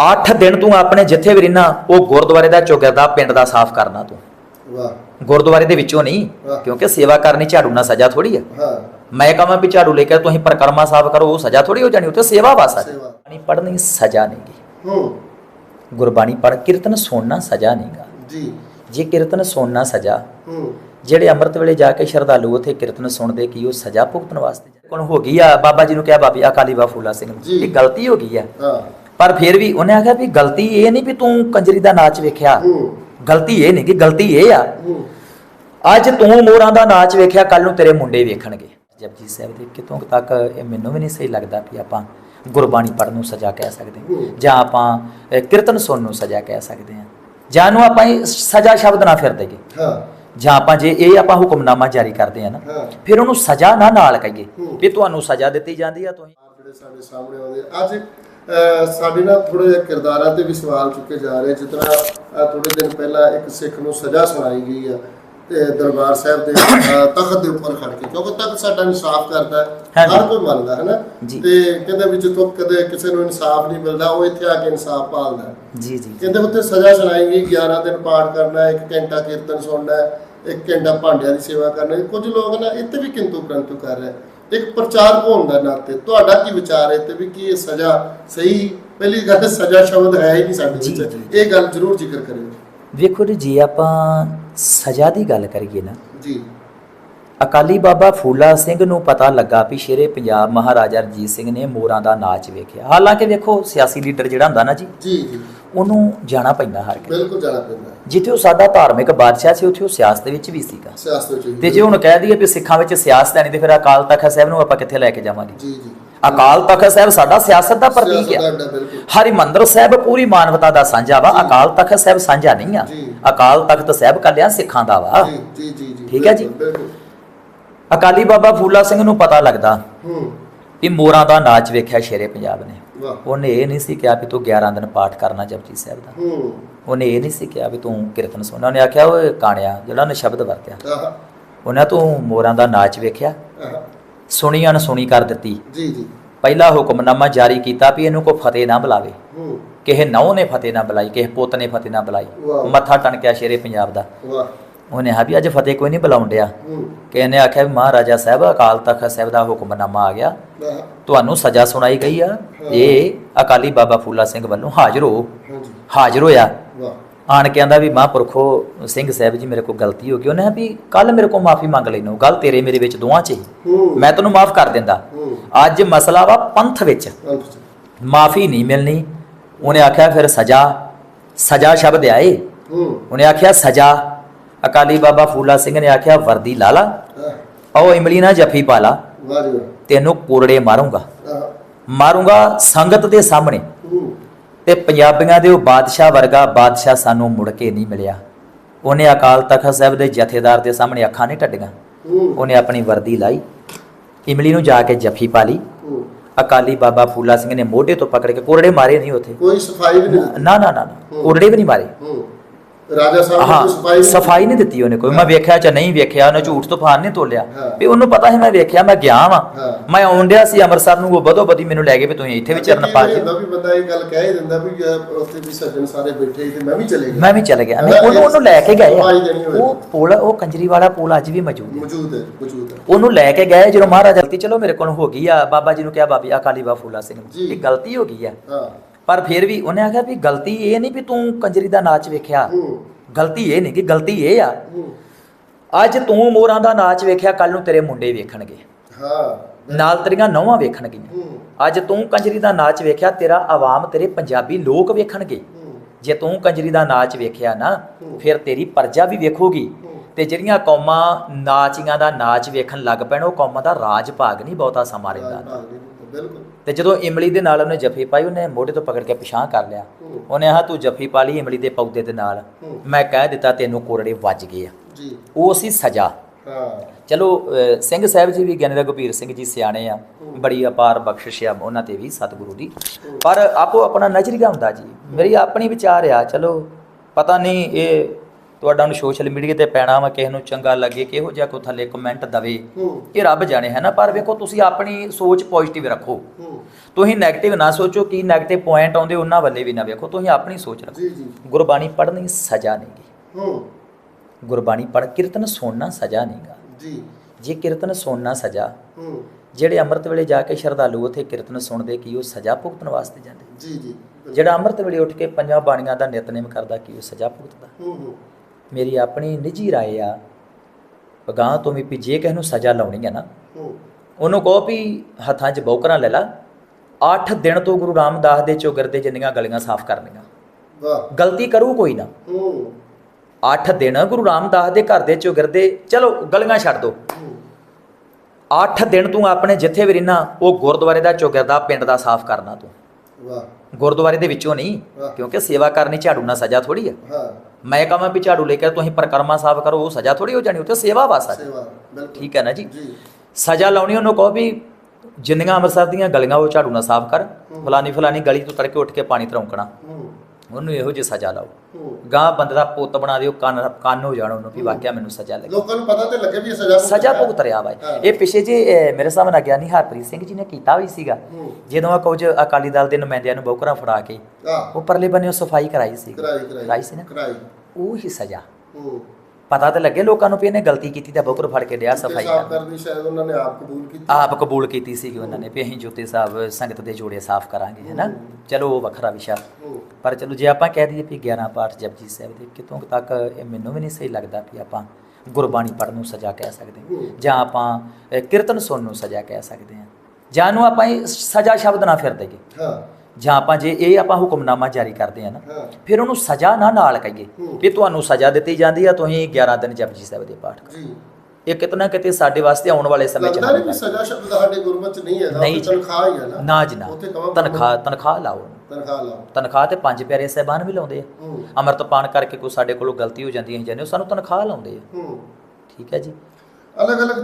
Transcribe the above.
8 ਦਿਨ ਤੂੰ ਆਪਣੇ ਜਿੱਥੇ ਵੀ ਰਹਿਣਾ ਉਹ ਗੁਰਦੁਆਰੇ ਦਾ ਚੌਗਿਰਦਾ ਪਿੰਡ ਦਾ ਸਾਫ਼ ਕਰਨਾ ਤੂੰ। ਵਾਹ। ਗੁਰਦੁਆਰੇ ਦੇ ਵਿੱਚੋਂ ਨਹੀਂ। ਕਿਉਂਕਿ ਸੇਵਾ ਕਰਨੀ ਝਾੜੂ ਨਾਲ ਸਜ਼ਾ ਥੋੜੀ ਆ। ਹਾਂ। ਮੈਂ ਕਹਾਂ ਵੀ ਝਾੜੂ ਲੈ ਕੇ ਤੁਸੀਂ ਪਰਕਰਮਾ ਸਾਫ਼ ਕਰੋ ਉਹ ਸਜ਼ਾ ਥੋੜੀ ਹੋ ਜਾਣੀ ਤੇ ਸੇਵਾ ਵਾਸਾ ਸੇਵਾ। ਨਹੀਂ ਪੜ੍ਹਨੀ ਸਜ਼ਾ ਨਹੀਂਗੀ ਹੂੰ। ਗੁਰਬਾਣੀ ਪੜ੍ਹ ਕੀਰਤਨ ਸੁਣਨਾ ਸਜ਼ਾ ਨਹੀਂਗਾ ਜੀ। ਜੇ ਕੀਰਤਨ ਸੁਣਨਾ ਸਜ਼ਾ ਹੂੰ। ਜਿਹੜੇ ਅੰਮ੍ਰਿਤ ਵੇਲੇ ਜਾ ਕੇ ਸ਼ਰਧਾਲੂ ਉੱਥੇ ਕੀਰਤਨ ਸੁਣਦੇ ਕੀ ਉਹ ਸਜ਼ਾ ਭੁਗਤਣ ਵਾਸਤੇ? ਕੋਣ ਹੋ ਗਈ ਆ ਬਾਬਾ ਜੀ ਨੂੰ ਕਿਹਾ ਬਾਬੀ ਅਕਾਲੀ ਬਾ ਫੂਲਾ ਸਿੰਘ। ਇਹ ਗਲਤੀ ਹੋ ਗਈ ਆ। ਹਾਂ। ਪਰ ਫਿਰ ਵੀ ਉਹਨੇ ਆਖਿਆ ਵੀ ਗਲਤੀ ਇਹ ਨਹੀਂ ਵੀ ਤੂੰ ਕੰਜਰੀ ਦਾ ਨਾਚ ਵੇਖਿਆ। ਗਲਤੀ ਇਹ ਨਹੀਂ ਕਿ ਗਲਤੀ ਇਹ ਆ। ਅੱਜ ਤੂੰ ਮੋਰਾਂ ਦਾ ਨਾਚ ਵੇਖਿਆ ਕੱਲ ਨੂੰ ਤੇਰੇ ਮੁੰਡੇ ਵੇਖਣਗੇ। ਜਪਜੀ ਸਾਹਿਬ ਦੇ ਕਿਤੋਂ ਤੱਕ ਇਹ ਮੈਨੂੰ ਵੀ ਨਹੀਂ ਸਹੀ ਲੱਗਦਾ ਵੀ ਆਪਾਂ ਗੁਰਬਾਣੀ ਪੜ੍ਹਨ ਨੂੰ ਸਜ਼ਾ ਕਹਿ ਸਕਦੇ। ਜਾਂ ਆਪਾਂ ਕੀਰਤਨ ਸੁਣਨ ਨੂੰ ਸਜ਼ਾ ਕਹਿ ਸਕਦੇ ਹਾਂ। ਜਾਂ ਨੂੰ ਆਪਾਂ ਸਜ਼ਾ ਸ਼ਬਦ ਨਾ ਫਿਰ ਹਾਂ। ਜਾਂ ਆਪਾਂ ਜੇ ਇਹ ਆਪਾਂ ਹੁਕਮਨਾਮਾ ਜਾਰੀ ਕਰਦੇ ਆ ਨਾ ਫਿਰ ਉਹਨੂੰ ਸਜ਼ਾ ਨਾ ਨਾਲ ਕਹੀਏ। ਵੀ ਤੁਹਾਨੂੰ ਸਜ਼ਾ ਦਿੱਤੀ ਜਾਂਦੀ ਆ ਤੁਸੀਂ ਜਿਹੜੇ ਸਾਡੇ ਸਾਹਮਣੇ ਆਉਂਦੇ ਅੱਜ ਸਾਡੇ ਨਾਲ ਥੋੜੇ ਜਿਹੇ ਕਿਰਦਾਰਾਂ ਤੇ ਵੀ ਸਵਾਲ ਚੁੱਕੇ ਜਾ ਰਹੇ ਜਿਸ ਤਰ੍ਹਾਂ ਥੋੜੇ ਦਿਨ ਪਹਿਲਾਂ ਇੱਕ ਸਿੱਖ ਨੂੰ ਸਜ਼ਾ ਸੁਣਾਈ ਗਈ ਆ ਤੇ ਦਰਬਾਰ ਸਾਹਿਬ ਦੇ ਤਖਤ ਦੇ ਉੱਪਰ ਖੜ ਕੇ ਕਿਉਂਕਿ ਤਖਤ ਸਾਡਾ ਇਨਸਾਫ ਕਰਦਾ। ਹਰ ਕੋਈ ਮੰਨਦਾ ਹੈ ਨਾ। ਤੇ ਕਹਿੰਦੇ ਵੀ ਜਿੱਥੋਂ ਕਦੇ ਕਿਸੇ ਨੂੰ ਇਨਸਾਫ ਨਹੀਂ ਮਿਲਦਾ ਉਹ ਇੱਥੇ ਆ ਕੇ ਇਨਸਾਫ ਭਾਲਦਾ ਹੈ। ਜੀ ਜੀ ਕਹਿੰਦੇ ਉੱਥੇ ਸਜ਼ਾ ਸੁਣਾਈ ਗਈ 11 ਦਿਨ ਪਾਠ ਕਰਨਾ ਇੱਕ ਘੰਟਾ ਕੀਰਤਨ ਸੁਣਨਾ ਇੱਕ ਘੰਟਾ ਭਾਂਡਿਆਂ ਦੀ ਸੇਵਾ ਕਰਨਾ। ਕੁਝ ਲੋਕ ਨਾ ਇੱਥੇ ਵੀ ਕਿੰਤੂ ਪ੍ਰੰਤੂ ਕਰ ਰਹੇ ਇੱਕ ਪ੍ਰਚਾਰਕ ਹੋਣ ਦਾ ਨਾਤੇ। ਤੁਹਾਡਾ ਕੀ ਵਿਚਾਰ ਹੈ ਤੇ ਵੀ ਕੀ ਇਹ ਸਜ਼ਾ ਸਹੀ ਪਹਿਲੀ ਗੱਲ ਸਜ਼ਾ ਸ਼ਬਦ ਹੈ ਹੀ ਨਹੀਂ ਸਾਡੇ ਵਿੱਚ। ਇਹ ਗੱਲ ਜ਼ਰੂਰ ਜ਼ਿਕਰ ਕਰਿਓ। ਵੇਖੋ ਜੀ ਜੇ ਆਪਾਂ ਸਜ਼ਾ ਦੀ ਗੱਲ ਕਰੀਏ ਨਾ ਜੀ। ਅਕਾਲੀ ਬਾਬਾ ਫੂਲਾ ਸਿੰਘ ਨੂੰ ਪਤਾ ਲੱਗਾ ਵੀ ਸ਼ੇਰੇ ਪੰਜਾਬ ਮਹਾਰਾਜਾ ਰਣਜੀਤ ਸਿੰਘ ਨੇ ਮੋਰਾਂ ਦਾ ਨਾਚ ਵੇਖਿਆ। ਹਾਲਾਂਕਿ ਵੇਖੋ ਸਿਆਸੀ ਲੀਡਰ ਜਿਹੜਾ ਹੁੰਦਾ ਨਾ ਜੀ ਜੀ ਜੀ। ਉਹਨੂੰ ਜਾਣਾ ਪੈਂਦਾ ਹਰ ਕੇ ਬਿਲਕੁਲ ਜਾਣਾ ਪੈਂਦਾ। ਜਿੱਥੇ ਉਹ ਸਾਡਾ ਧਾਰਮਿਕ ਬਾਦਸ਼ਾਹ ਸੀ ਉੱਥੇ ਉਹ ਸਿਆਸਤ ਦੇ ਵਿੱਚ ਵੀ ਸੀਗਾ। ਸਿਆਸਤ ਵਿੱਚ। ਤੇ ਜੇ ਹੁਣ ਕਹਿ ਦਈਏ ਵੀ ਸਿੱਖਾਂ ਵਿੱਚ ਸਿਆਸਤ ਨਹੀਂ ਤੇ ਫਿਰ ਅਕਾਲ ਤਖਤ ਸਾਹਿਬ ਨੂੰ ਆਪਾਂ ਕਿੱਥੇ ਲੈ ਕੇ ਜਾਵਾਂਗੇ? ਜੀ ਜੀ। ਅਕਾਲ ਤਖਤ ਸਾਹਿਬ ਸਾਡਾ ਸਿਆਸਤ ਦਾ ਪ੍ਰਤੀਕ ਹੈ ਹਰਿਮੰਦਰ ਸਾਹਿਬ ਪੂਰੀ ਮਾਨਵਤਾ ਦਾ ਸਾਂਝਾ ਵਾ ਅਕਾਲ ਤਖਤ ਸਾਹਿਬ ਸਾਂਝਾ ਨਹੀਂ ਆ। ਅਕਾਲ ਤਖਤ ਸਾਹਿਬ ਕੱਲਿਆ ਸਿੱਖਾਂ ਦਾ ਵਾ। ਜੀ ਜੀ ਜੀ ਠੀਕ ਹੈ ਜੀ। ਬਿਲਕੁਲ। ਅਕਾਲੀ ਬਾਬਾ ਫੂਲਾ ਸਿੰਘ ਨੂੰ ਪਤਾ ਲੱਗਦਾ ਹੂੰ। ਵੀ ਮੋਰਾਂ ਦਾ ਨਾਚ ਵੇਖਿਆ ਸ਼ੇਰੇ ਪੰਜਾਬ ਨੇ। ਵਾਹ। ਉਹਨੇ ਇਹ ਨਹੀਂ ਸੀ ਕਿਹਾ ਵੀ ਤੂੰ 11 ਦਿਨ ਪਾਠ ਕਰਨਾ ਜਪਜੀ ਸਾਹਿਬ ਦਾ। ਹੂੰ। ਉਹਨੇ ਇਹ ਨਹੀਂ ਸੀ ਕਿਹਾ ਵੀ ਤੂੰ ਕੀਰਤਨ ਸੁਣਨਾ। ਉਹਨੇ ਆਖਿਆ ਓਏ ਕਾਣਿਆ ਜਿਹੜਾ ਉਹਨੇ ਸ਼ਬਦ ਵਰਤਿਆ। ਆਹ। ਉਹਨੇ ਤੂੰ ਮੋਰਾਂ ਦਾ ਨਾਚ ਵੇਖਿਆ। ਆਹ। ਸੁਣੀ ਅਨਸੁਣੀ ਕਰ ਦਿੱਤੀ। ਜੀ ਜੀ। ਪਹਿਲਾ ਹੁਕਮਨਾਮਾ ਜਾਰੀ ਕੀਤਾ ਵੀ ਇਹਨੂੰ ਕੋ ਫਤਿਹ ਨਾ ਬੁਲਾਵੇ। ਹੂੰ। ਕਿਸੇ ਨੌ ਨੇ ਫਤਿਹ ਨਾ ਬੁਲਾਈ ਕਿਸੇ ਪੁੱਤ ਨੇ ਫਤਿਹ ਨਾ ਬੁਲਾਈ। ਵਾਹ। ਮੱਥਾ ਟਣਕਿਆ ਸ਼ੇਰੇ ਪੰਜਾਬ ਦਾ। ਵਾਹ। ਉਹਨੇ ਆ ਵੀ ਅੱਜ ਫਤਿਹ ਕੋਈ ਨਹੀਂ ਬੁਲਾਉਣ ਡਿਆ। ਹੂੰ। ਕਿਸੇ ਨੇ ਆਖਿਆ ਵੀ ਮਹਾਰਾਜਾ ਸਾਹਿਬ ਅਕਾਲ ਤਖਤ ਸਾਹਿਬ ਦਾ ਹੁਕਮਨਾਮਾ ਆ ਗਿਆ। ਤੁਹਾਨੂੰ ਸਜ਼ਾ ਸੁਣਾਈ ਗਈ ਆ। ਇਹ ਅਕਾਲੀ ਬਾਬਾ ਫੂਲਾ ਸਿੰਘ ਵੱਲੋਂ ਹਾਜ਼ਰ ਹੋ। ਹਾਂਜੀ। ਹਾਜ਼ਰ ਹੋਇਆ। ਆਣ ਕੇ ਆਂਦਾ ਵੀ ਮਹਾਂਪੁਰਖੋ ਸਿੰਘ ਸਾਹਿਬ ਜੀ ਮੇਰੇ ਕੋਲ ਗਲਤੀ ਹੋ ਗਈ। ਉਹਨੇ ਵੀ ਕੱਲ ਮੇਰੇ ਕੋਲ ਮਾਫੀ ਮੰਗ ਲੈਨੋ ਗੱਲ ਤੇਰੇ ਮੇਰੇ ਵਿੱਚ ਦੋਵਾਂ 'ਚ ਹੀ। ਮੈਂ ਤੈਨੂੰ ਮਾਫ ਕਰ ਦਿੰਦਾ। ਅੱਜ ਮਸਲਾ ਵਾ ਪੰਥ ਵਿੱਚ। ਮਾਫੀ ਨਹੀਂ ਮਿਲਣੀ। ਉਹਨੇ ਆਖਿਆ ਫਿਰ ਸਜ਼ਾ। ਸਜ਼ਾ ਸ਼ਬਦ ਆਏ। ਉਹਨੇ ਆਖਿਆ ਸਜ਼ਾ। ਅਕਾਲੀ ਬਾਬਾ ਫੂਲਾ ਸਿੰਘ ਨੇ ਆਖਿਆ ਵਰਦੀ ਲਾ ਲਾ। ਆਓ ਇਮਲੀ ਨਾਲ ਜੱਫੀ ਪਾ ਲਾ। ਤੈਨੂੰ ਕੋਰੜੇ ਮਾਰੂੰਗਾ। ਮਾਰੂੰਗਾ ਸੰਗਤ ਦੇ ਸਾਹਮਣੇ। ਤੇ ਪੰਜਾਬੀਆਂ ਦੇ ਉਹ ਬਾਦਸ਼ਾਹ ਵਰਗਾ ਬਾਦਸ਼ਾਹ ਸਾਨੂੰ ਮੁੜ ਕੇ ਨਹੀਂ ਮਿਲਿਆ। ਉਹਨੇ ਅਕਾਲ ਤਖਤ ਸਾਹਿਬ ਦੇ ਜਥੇਦਾਰ ਦੇ ਸਾਹਮਣੇ ਅੱਖਾਂ ਨਹੀਂ ਟੱਡੀਆਂ। ਉਹਨੇ ਆਪਣੀ ਵਰਦੀ ਲਾਈ। ਇਮਲੀ ਨੂੰ ਜਾ ਕੇ ਜੱਫੀ ਪਾ ਲਈ। ਅਕਾਲੀ ਬਾਬਾ ਫੂਲਾ ਸਿੰਘ ਨੇ ਮੋਢੇ ਤੋਂ ਪਕੜ ਕੇ ਕੋਰੜੇ ਮਾਰੇ ਨਹੀਂ ਉੱਥੇ। ਕੋਈ ਸਫ਼ਾਈ ਵੀ ਨਹੀਂ ਨਾ ਨਾ ਨਾ ਨਾ, ਕੋਰੜੇ ਵੀ ਨਹੀਂ ਮਾਰੇ। ਰਾਜਾ ਸਾਹਿਬ ਨੇ ਹਾਂ ਸਫ਼ਾਈ ਨਹੀਂ ਸਫ਼ਾਈ ਨਹੀਂ ਦਿੱਤੀ ਉਹਨੇ ਕੋਈ। ਮੈਂ ਵੇਖਿਆ ਜਾਂ ਨਹੀਂ ਵੇਖਿਆ ਉਹਨੇ ਝੂਠ ਤੂਫਾਨ ਨਹੀਂ ਤੋਲਿਆ। ਹਾਂ। ਵੀ ਉਹਨੂੰ ਪਤਾ ਸੀ ਮੈਂ ਵੇਖਿਆ ਮੈਂ ਗਿਆ ਵਾਂ। ਹਾਂ। ਮੈਂ ਆਉਣ ਡਿਆ ਸੀ ਅੰਮ੍ਰਿਤਸਰ ਨੂੰ ਉਹ ਬਦੋ ਬਦੀ ਮੈਨੂੰ ਲੈ ਗਏ ਵੀ ਤੁਸੀਂ ਇੱਥੇ ਵੀ ਚਰਨ ਪਾ ਕੇ ਹੁੰਦਾ ਵੀ ਬੰਦਾ ਇਹ ਗੱਲ ਕਹਿ ਹੀ ਦਿੰਦਾ ਵੀ ਅਹ, ਉੱਥੇ ਵੀ ਸੱਜਣ ਸਾਰੇ ਬੈਠੇ ਸੀ ਤੇ ਮੈਂ ਵੀ ਚਲੇ ਗਿਆ। ਮੈਂ ਵੀ ਚਲ ਗਿਆ। ਨਹੀਂ ਹਾਂ, ਉਹਨੂੰ ਉਹਨੂੰ ਲੈ ਕੇ ਗਏ। ਸਫ਼ਾਈ। ਉਹ ਪੁਲ ਉਹ ਕੰਜਰੀ ਵਾਲਾ ਪੁਲ ਅੱਜ ਵੀ ਮੌਜੂਦ ਹੈ। ਮੌਜੂਦ ਹੈ ਮੌਜੂਦ ਹੈ। ਉਹਨੂੰ ਲੈ ਕੇ ਗਏ ਜਦੋਂ ਮਹਾਰਾਜ ਗਲਤੀ ਚਲੋ ਮੇਰੇ ਕੋਲ ਹੋ ਗਈ ਆ ਬਾਬਾ ਜੀ ਨੂੰ ਕਿਹਾ ਬਾਬੀ ਅਕਾਲੀ ਬਾ ਫੂਲਾ ਸਿੰਘ। ਇਹ ਗਲਤੀ ਹੋ ਗਈ ਆ। ਹਾਂ। ਪਰ ਫਿਰ ਵੀ ਉਹਨੇ ਆਖਿਆ ਵੀ ਗਲਤੀ ਇਹ ਨਹੀਂ ਵੀ ਤੂੰ ਕੰਜਰੀ ਦਾ ਨਾਚ ਵੇਖਿਆ। ਗਲਤੀ ਇਹ ਨਹੀਂ ਕਿ ਗਲਤੀ ਇਹ ਆ। ਅੱਜ ਤੂੰ ਮੋਰਾਂ ਦਾ ਨਾਚ ਵੇਖਿਆ ਕੱਲ ਨੂੰ ਤੇਰੇ ਮੁੰਡੇ ਵੇਖਣਗੇ। ਹਾਂ। ਨਾਲ ਤੇਰੀਆਂ ਨੌਵਾਂ ਵੇਖਣਗੀਆਂ। ਅੱਜ ਤੂੰ ਕੰਜਰੀ ਦਾ ਨਾਚ ਵੇਖਿਆ ਤੇਰਾ ਆਵਾਮ ਤੇਰੇ ਪੰਜਾਬੀ ਲੋਕ ਵੇਖਣਗੇ। ਜੇ ਤੂੰ ਕੰਜਰੀ ਦਾ ਨਾਚ ਵੇਖਿਆ ਨਾ। ਫਿਰ ਤੇਰੀ ਪਰਜਾ ਵੀ ਵੇਖੋਗੀ। ਤੇ ਜਿਹੜੀਆਂ ਕੌਮਾਂ ਨਾਚੀਆਂ ਦਾ ਨਾਚ ਵੇਖਣ ਲੱਗ ਪੈਣ ਉਹ ਕੌਮਾਂ ਦਾ ਰਾਜ ਭਾਗ ਨਹੀਂ ਬਹੁਤਾ ਸਮਾਂ ਰਹਿੰਦਾ। ਬਿਲਕੁਲ। ਤੇ ਜਦੋਂ ਇਮਲੀ ਦੇ ਨਾਲ ਉਹਨੇ ਜੱਫੀ ਪਾਈ ਉਹਨੇ ਮੋਢੇ ਤੋਂ ਪਕੜ ਕੇ ਪਿਛਾਂ ਕਰ ਲਿਆ। ਉਹਨੇ ਆਹ ਤੂੰ ਜੱਫੀ ਪਾ ਲਈ ਇਮਲੀ ਦੇ ਪੌਦੇ ਦੇ ਨਾਲ। ਮੈਂ ਕਹਿ ਦਿੱਤਾ ਤੈਨੂੰ ਕੋਰੜੇ ਵੱਜ ਗਏ ਆ। ਜੀ। ਉਹ ਸੀ ਸਜ਼ਾ। ਹਾਂ। ਚਲੋ ਸਿੰਘ ਸਾਹਿਬ ਜੀ ਵੀ ਗਿਆਨੀ ਦਾ ਗੰਭੀਰ ਸਿੰਘ ਜੀ ਸਿਆਣੇ ਆ। ਬੜੀ ਅਪਾਰ ਬਖਸ਼ਿਸ਼ ਆ ਉਹਨਾਂ ਤੇ ਵੀ ਸਤਿਗੁਰੂ ਦੀ। ਪਰ ਆਪੋ ਆਪਣਾ ਨਜ਼ਰੀਆ ਹੁੰਦਾ ਜੀ। ਮੇਰੀ ਆਪਣੀ ਵਿਚਾਰ ਆ। ਚਲੋ ਪਤਾ ਨਹੀਂ ਇਹ ਤੁਹਾਡਾ ਨੂੰ ਸੋਸ਼ਲ ਮੀਡੀਆ ਤੇ ਪੈਣਾ ਵਾ ਕਿਸੇ ਨੂੰ ਚੰਗਾ ਲੱਗੇ ਕਿਹੋ ਜਿਹਾ ਕੋਈ ਥੱਲੇ ਕਮੈਂਟ ਦਵੇ। ਇਹ ਰੱਬ ਜਾਣੇ ਹੈ ਨਾ ਪਰ ਵੇਖੋ ਤੁਸੀਂ ਆਪਣੀ ਸੋਚ ਪੋਜ਼ਿਟਿਵ ਰੱਖੋ। ਤੁਸੀਂ 네ਗੇਟਿਵ ਨਾ ਸੋਚੋ ਕੀ 네ਗੇਟਿਵ ਪੁਆਇੰਟ ਆਉਂਦੇ ਉਹਨਾਂ ਵੱਲੇ ਵੀ ਨਾ ਵੇਖੋ ਤੁਸੀਂ ਆਪਣੀ ਸੋਚ ਰੱਖੋ। ਗੁਰਬਾਣੀ ਪੜ੍ਹਨੀ ਸਜ਼ਾ ਨਹੀਂਗੀ ਗੁਰਬਾਣੀ ਪੜ੍ਹ ਕੀਰਤਨ ਸੁਣਨਾ ਸਜ਼ਾ ਨਹੀਂਗਾ ਜੀ। ਜੇ ਕੀਰਤਨ ਸੁਣਨਾ ਸਜ਼ਾ ਜਿਹੜੇ ਅੰਮ੍ਰਿਤ ਵੇਲੇ ਜਾ ਕੇ ਸ਼ਰਧਾਲੂ ਉੱਥੇ ਕੀਰਤਨ ਸੁਣਦੇ ਕੀ ਉਹ ਸਜ਼ਾ ਭੁਗਤਣ ਵਾਸਤੇ ਜਾਂਦੇ? ਜੀ ਜੀ। ਜਿਹੜਾ ਅੰਮ੍ਰਿਤ ਵੇਲੇ ਉੱਠ ਕੇ ਪੰਜਾਂ ਬਾਣੀਆਂ ਦਾ ਨਿਤਨੇਮ ਕਰਦਾ ਕੀ ਉਹ ਸਜ਼ਾ ਭੁਗਤਦਾ? ਹੂੰ ਹੂੰ। ਮੇਰੀ ਆਪਣੀ ਨਿੱਜੀ رائے ਆ ਅਗਾਂਹ ਤੋਂ ਵੀ ਵੀ ਜੇ ਕਿਸੇ ਨੂੰ ਸਜ਼ਾ ਲਾਉਣੀ ਹੈ ਨਾ ਹੂੰ ਉਹਨੂੰ ਕਹੋ ਵੀ ਹੱਥਾਂ 'ਚ ਬੌਕਰਾਂ ਲੈ ਲਾ 8 ਦਿਨ ਤੋਂ ਗੁਰੂ ਰਾਮਦਾਸ ਦੇ ਚੌਗਿਰਦੇ ਜਿੰਨੀਆਂ ਗਲੀਆਂ ਸਾਫ਼ ਕਰਨੀਆਂ ਵਾਹ ਗਲਤੀ ਕਰੂ ਕੋਈ ਨਾ ਹੂੰ 8 ਦਿਨ ਗੁਰੂ ਰਾਮਦਾਸ ਦੇ ਘਰ ਦੇ ਚੌਗਿਰਦੇ ਚਲੋ ਗਲੀਆਂ ਛੱਡ ਦੋ ਹੂੰ 8 ਦਿਨ ਤੂੰ ਆਪਣੇ ਜਿੱਥੇ ਵੀ ਰਹਿਣਾ ਉਹ ਗੁਰਦੁਆਰੇ ਦਾ ਚੌਗਿਰਦਾ ਪਿੰਡ ਦਾ ਸਾਫ਼ ਕਰਨਾ ਤੂੰ ਵਾਹ। ਗੁਰਦੁਆਰੇ ਦੇ ਵਿੱਚੋਂ ਨਹੀਂ। ਕਿਉਂਕਿ ਸੇਵਾ ਕਰਨੀ ਝਾੜੂ ਨਾਲ ਸਜ਼ਾ ਥੋੜੀ ਆ। ਹਾਂ। ਮੈਂ ਕਹਾਂ ਵੀ ਝਾੜੂ ਲੈ ਕੇ ਤੁਸੀਂ ਪਰਕਰਮਾ ਸਾਫ਼ ਕਰੋ ਉਹ ਸਜ਼ਾ ਥੋੜੀ ਹੋ ਜਾਣੀ ਉੱਥੇ ਸੇਵਾ ਵਾਸਾ ਸੇਵਾ ਬਿਲਕੁਲ। ਠੀਕ ਹੈ ਨਾ ਜੀ? ਸਜ਼ਾ ਲਾਉਣੀ ਉਹਨੂੰ ਕਹੋ ਵੀ ਜਿੰਨੀਆਂ ਅੰਮ੍ਰਿਤਸਰ ਦੀਆਂ ਗਲੀਆਂ ਉਹ ਝਾੜੂ ਨਾਲ ਸਾਫ਼ ਕਰ। ਫਲਾਨੀ ਫਲਾਨੀ ਗਲੀ ਤੋਂ ਤੜਕੇ ਉੱਠ ਕੇ ਪਾਣੀ ਤਰੌਂਕਣਾ। ਉਹਨੂੰ ਇਹੋ ਜਿਹੀ ਸਜ਼ਾ ਲਾਓ। ਗਾਂ ਬੰਦੇ ਦਾ ਪੁੱਤ ਬਣਾ ਦਿਓ ਕੰਨ ਕੰਨ ਹੋ ਜਾਣ ਉਹਨੂੰ ਵੀ ਵਾਕਿਆ ਮੈਨੂੰ ਸਜ਼ਾ ਲੱਗੀ। ਲੋਕਾਂ ਨੂੰ ਪਤਾ ਤੇ ਲੱਗੇ ਵੀ ਇਹ ਸਜ਼ਾ ਸਜ਼ਾ। ਭੁਗਤ ਰਿਹਾ ਵਾ। ਇਹ। ਪਿਛੇ ਜੇ ਮੇਰੇ ਸਾਹਮਣੇ ਆ ਗਿਆ ਨਹੀਂ ਹਰਪ੍ਰੀਤ ਸਿੰਘ ਜੀ ਨੇ ਕੀਤਾ ਵੀ ਸੀਗਾ। ਜਦੋਂ ਆ ਕੁਝ ਅਕਾਲੀ ਦਲ ਦੇ ਨੁਮਾਇੰਦਿਆਂ ਨੂੰ ਬੋਕਰਾਂ ਫੜਾ ਕੇ ਉਹ ਪਰਲੇ ਬੰਨੇ ਸਫ਼ਾਈ ਕਰਾਈ ਸੀ। ਕਰਾਈ ਸੀ ਨਾ। ਕਰਾਈ। ਉਹ ਹੀ ਸਜ਼ਾ ਪਤਾ ਤੇ ਲੱਗੇ ਲੋਕਾਂ ਨੂੰ ਵੀ ਇਹਨੇ ਗਲਤੀ ਕੀਤੀ ਤਾਂ ਬੋਕਰ ਫੜ ਕੇ ਡਿਆ ਸਫ਼ਾਈ ਸਾਫ਼ ਕਰ ਕਰਨੀ ਸ਼ਾਇਦ ਉਹਨਾਂ ਨੇ ਆਪ ਕਬੂਲ ਕੀਤੀ। ਆਪ ਕਬੂਲ ਕੀਤੀ ਸੀ ਉਹਨਾਂ ਨੇ ਵੀ ਅਸੀਂ ਜੋਤੀ ਸਾਹਿਬ ਸੰਗਤ ਦੇ ਜੋੜੇ ਸਾਫ਼ ਕਰਾਂਗੇ ਹੈ ਨਾ? ਚਲੋ ਉਹ ਵੱਖਰਾ ਵਿਸ਼ਾ। ਪਰ ਚਲੋ ਜੇ ਆਪਾਂ ਕਹਿ ਦਈਏ ਵੀ 11 ਪਾਠ ਜਪਜੀ ਸਾਹਿਬ ਦੇ ਕਿਤੋਂ ਕੁ ਤੱਕ ਇਹ ਮੈਨੂੰ ਵੀ ਨਹੀਂ ਸਹੀ ਲੱਗਦਾ ਵੀ ਆਪਾਂ ਗੁਰਬਾਣੀ ਪੜ੍ਹਨ ਨੂੰ ਸਜ਼ਾ ਕਹਿ ਸਕਦੇ। ਜਾਂ ਆਪਾਂ ਕੀਰਤਨ ਸੁਣਨ ਨੂੰ ਸਜ਼ਾ ਕਹਿ ਸਕਦੇ ਹਾਂ। ਜਾਂ ਨੂੰ ਆਪਾਂ ਸਜ਼ਾ ਸ਼ਬਦ ਨਾ ਫਿਰ ਦਈਏ। ਹਾਂ। ਜਾਂ ਆਪਾਂ ਜੇ ਇਹ ਆਪਾਂ ਹੁਕਮਨਾਮਾ ਜਾਰੀ ਕਰਦੇ ਆ ਨਾ ਹਾਂ। ਫਿਰ ਉਹਨੂੰ ਸਜ਼ਾ ਨਾ ਨਾਲ ਕਹੀਏ ਹੂੰ। ਵੀ ਤੁਹਾਨੂੰ ਸਜ਼ਾ ਦਿੱਤੀ ਜਾਂਦੀ ਆ ਤੁਸੀਂ 11 ਦਿਨ ਜਪਜੀ ਸਾਹਿਬ ਦੇ ਪਾਠ ਕਰੋ। ਇਹ ਕਿਤਨਾ ਕਿਤੇ ਸਾਡੇ ਵਾਸਤੇ ਆਉਣ ਵਾਲੇ ਸਮੇਂ ਚ ਲੱਗਦਾ ਨਹੀਂ ਸਜ਼ਾ ਸ਼ਬਦ ਸਾਡੇ ਗੁਰਮਤ ਚ ਨਹੀਂ ਜੀ। ਤਨਖਾਹ ਹੀ ਹੈ ਨਾ। ਨਾ ਜੀ ਨਾ। ਤਨਖਾਹ ਤਨਖਾਹ ਲਾਓ। ਤਨਖਾਹ ਲਾਓ। ਤਨਖਾਹ ਤੇ ਪੰਜ ਪਿਆਰੇ ਸਹਿਬਾਨ ਵੀ ਲਾਉਂਦੇ ਆ। ਹੂੰ। ਅੰਮ੍ਰਿਤਪਾਨ ਕਰਕੇ ਕੋਈ ਸਾਡੇ ਕੋਲੋਂ ਗਲਤੀ ਹੋ ਜਾਂਦੀ ਹੈ ਉਹ ਸਾਨੂੰ ਤਨਖਾਹ ਲਾਉਂਦੇ ਆ। ਹੂੰ। ਠੀਕ ਹੈ ਜੀ। ਅਲੱਗ ਅਲੱਗ